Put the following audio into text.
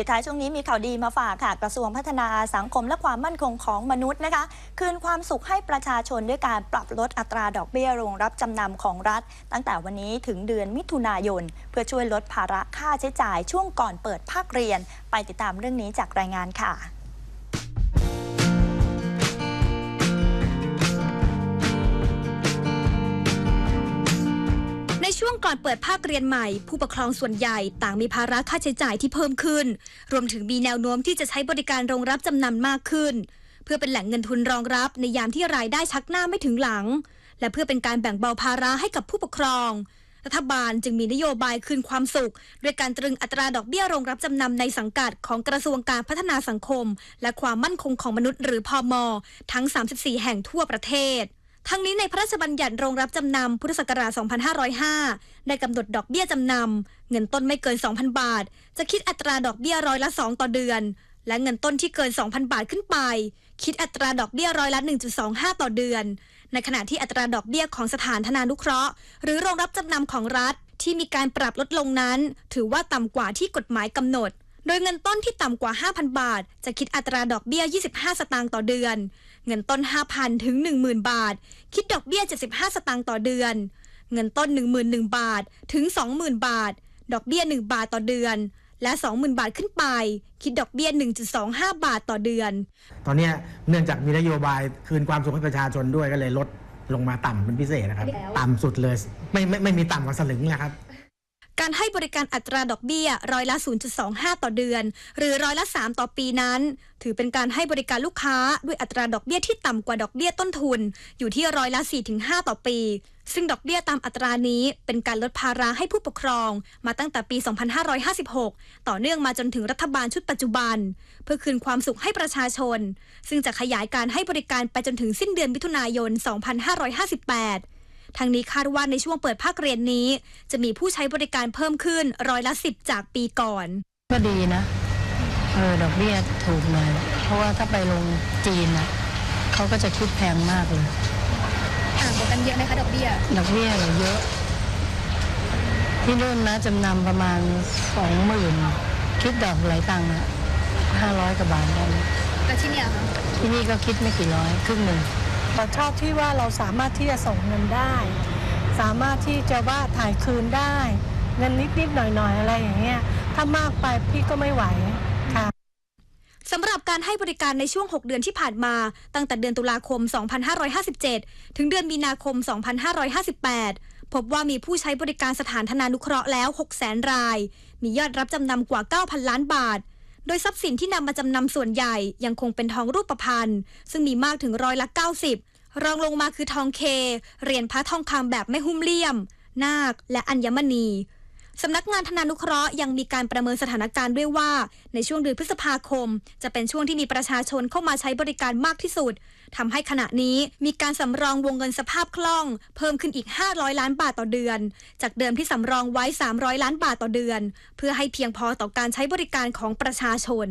ปิดท้ายช่วงนี้มีข่าวดีมาฝากค่ะ กระทรวงพัฒนาสังคมและความมั่นคงของมนุษย์นะคะ คืนความสุขให้ประชาชนด้วยการปรับลดอัตราดอกเบี้ยโรงรับจำนำของรัฐ ตั้งแต่วันนี้ถึงเดือนมิถุนายน เพื่อช่วยลดภาระค่าใช้จ่ายช่วงก่อนเปิดภาคเรียน ไปติดตามเรื่องนี้จากรายงานค่ะ ก่อนเปิดภาคเรียนใหม่ ผู้ปกครองส่วนใหญ่ต่างมีภาระค่าใช้จ่ายที่เพิ่มขึ้น รวมถึงมีแนวโน้มที่จะใช้บริการโรงรับจำนำมากขึ้น เพื่อเป็นแหล่งเงินทุนรองรับในยามที่รายได้ชักหน้าไม่ถึงหลัง และเพื่อเป็นการแบ่งเบาภาระให้กับผู้ปกครอง รัฐบาลจึงมีนโยบายคืนความสุข ด้วยการตรึงอัตราดอกเบี้ยโรงรับจำนำในสังกัดของกระทรวงการพัฒนาสังคม และความมั่นคงของมนุษย์หรือพอมทั้ง 34 แห่งทั่วประเทศ ทั้งนี้ในพระราชบัญญัติโรงรับจำนำพุทธศักราช 2505 ได้กำหนดดอกเบี้ยจำนำเงินต้นไม่เกิน 2,000 บาท จะคิดอัตราดอกเบี้ยร้อยละ 2 ต่อเดือน และเงินต้นที่เกิน 2,000 บาทขึ้นไป คิดอัตราดอกเบี้ยร้อยละ 1.25 ต่อเดือน ในขณะที่อัตราดอกเบี้ยของสถานธนานุเคราะห์ หรือโรงรับจำนำของรัฐที่มีการปรับลดลงนั้น ถือว่าต่ำกว่าที่กฎหมายกำหนด โดยเงินต้นที่ต่ำกว่า 5,000 บาท จะคิดอัตราดอกเบี้ย 25 สตางค์ต่อเดือน เงินต้น 5,000 ถึง 10,000 บาท คิดดอกเบี้ย 75 สตางค์ต่อเดือน เงินต้น 11,000 บาท ถึง 20,000 บาท ดอกเบี้ย 1 บาทต่อเดือน และ 20,000 บาทขึ้นไป คิดดอกเบี้ย 1.25 บาทต่อเดือน ตอนเนี้ยเนื่องจากมีนโยบายคืนความสุขให้ประชาชนด้วยก็เลยลดลงมาต่ำเป็นพิเศษนะครับ ต่ำสุดเลย ไม่ไม่ไม่มีต่ำกว่าสลึงนะครับ การให้บริการอัตราดอกเบี้ยร้อยละ 0.25 ต่อเดือน หรือร้อยละ 3 ต่อปีนั้น ถือเป็นการให้บริการลูกค้าด้วยอัตราดอกเบี้ยที่ต่ำกว่าดอกเบี้ยต้นทุน อยู่ที่ร้อยละ 4-5 ต่อปี ซึ่งดอกเบี้ยตามอัตรานี้เป็นการลดภาระให้ผู้ปกครอง มาตั้งแต่ปี 2556 ต่อเนื่องมาจนถึงรัฐบาลชุดปัจจุบัน เพื่อคืนความสุขให้ประชาชน ซึ่งจะขยายการให้บริการไปจนถึงสิ้นเดือนมิถุนายน 2558 ทางนี้คาดว่าในช่วงเปิดภาคเรียนนี้ จะมีผู้ใช้บริการเพิ่มขึ้นร้อยละสิบจากปีก่อน ก็ดีนะเออดอกเบี้ยถูกหน่อยเพราะว่าถ้าไปลงจีนนะเขาก็จะคิดแพงมากเลยห่างกันเยอะไหมคะดอกเบี้ยดอกเบี้ยเยอะ ที่นู่นนะจำนำประมาณสองหมื่นคิดดอกหลายตังค์นะห้าร้อยกว่าบาทได้นะแต่ที่เนี่ยค่ะที่นี่ก็คิดไม่กี่ร้อยครึ่งหนึ่ง เราชอบที่ว่าเราสามารถที่จะส่งเงินได้ สามารถที่จะว่าถ่ายคืนได้ เงินนิดๆหน่อยๆอะไรอย่างเงี้ยถ้ามากไปพี่ก็ไม่ไหวค่ะสำหรับการให้บริการในช่วง 6 เดือนที่ผ่านมา ตั้งแต่เดือนตุลาคม 2557 ถึงเดือนมีนาคม 2558 พบว่ามีผู้ใช้บริการสถานธนานุเคราะห์แล้ว 600,000 ราย มียอดรับจำนำกว่า 9,000 ล้านบาท โดยทรัพย์สินที่นำมาจำนำส่วนใหญ่ยังคงเป็นทองรูปพรรณซึ่งมีมากถึงร้อยละ 90 รองลงมาคือทองเค เหรียญพระทองคำแบบไม่หุ้มเลี่ยม นาค และอัญมณี สำนักงานธนานุเคราะห์ยังมีการประเมินสถานการณ์ด้วยว่า ในช่วงเดือนพฤษภาคม จะเป็นช่วงที่มีประชาชนเข้ามาใช้บริการมากที่สุดทำให้ขณะนี้มีการสำรองวงเงินสภาพคล่อง เพิ่มขึ้นอีก 500 ล้านบาทต่อเดือน จากเดิมที่สำรองไว้ 300 ล้านบาทต่อเดือน เพื่อให้เพียงพอต่อการใช้บริการของประชาชน